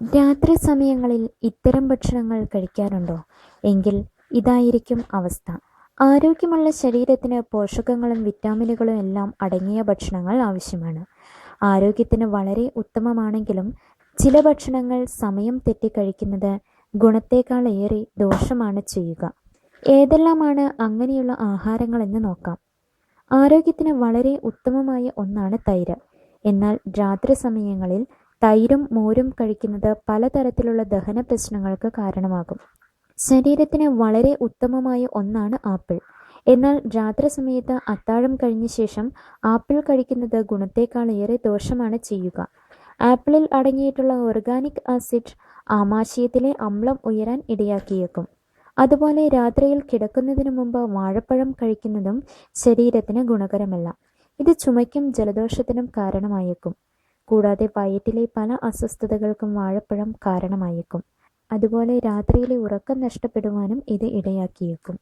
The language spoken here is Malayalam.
രാത്രി സമയങ്ങളിൽ ഇത്തരം ഭക്ഷണങ്ങൾ കഴിക്കാറുണ്ടോ? എങ്കിൽ ഇതായിരിക്കും അവസ്ഥ. ആരോഗ്യമുള്ള ശരീരത്തിന് പോഷകങ്ങളും വിറ്റാമിനുകളും എല്ലാം അടങ്ങിയ ഭക്ഷണങ്ങൾ ആവശ്യമാണ്. ആരോഗ്യത്തിന് വളരെ ഉത്തമമാണെങ്കിലും ചില ഭക്ഷണങ്ങൾ സമയം തെറ്റി കഴിക്കുന്നത് ഗുണത്തേക്കാൾ ഏറെ ദോഷമാണ് ചെയ്യുക. ഏതെല്ലാമാണ് അങ്ങനെയുള്ള ആഹാരങ്ങൾ എന്ന് നോക്കാം. ആരോഗ്യത്തിന് വളരെ ഉത്തമമായ ഒന്നാണ് തൈര്. എന്നാൽ രാത്രി സമയങ്ങളിൽ തൈരും മോരും കഴിക്കുന്നത് പലതരത്തിലുള്ള ദഹന പ്രശ്നങ്ങൾക്ക് കാരണമാകും. ശരീരത്തിന് വളരെ ഉത്തമമായ ഒന്നാണ് ആപ്പിൾ. എന്നാൽ രാത്രി സമയത്ത് അത്താഴം കഴിഞ്ഞ ശേഷം ആപ്പിൾ കഴിക്കുന്നത് ഗുണത്തേക്കാൾ ഏറെ ദോഷമാണ് ചെയ്യുക. ആപ്പിളിൽ അടങ്ങിയിട്ടുള്ള ഓർഗാനിക് ആസിഡ് ആമാശയത്തിലെ അമ്ലം ഉയരാൻ ഇടയാക്കിയേക്കും. അതുപോലെ രാത്രിയിൽ കിടക്കുന്നതിന് മുമ്പ് വാഴപ്പഴം കഴിക്കുന്നതും ശരീരത്തിന് ഗുണകരമല്ല. ഇത് ചുമയ്ക്കും ജലദോഷത്തിനും കാരണമായേക്കും. കൂടാതെ വയറ്റിലെ പല അസ്വസ്ഥതകൾക്കും വാഴപ്പഴം കാരണമായേക്കും. അതുപോലെ രാത്രിയിലെ ഉറക്കം നഷ്ടപ്പെടുവാനും ഇത് ഇടയാക്കിയേക്കും.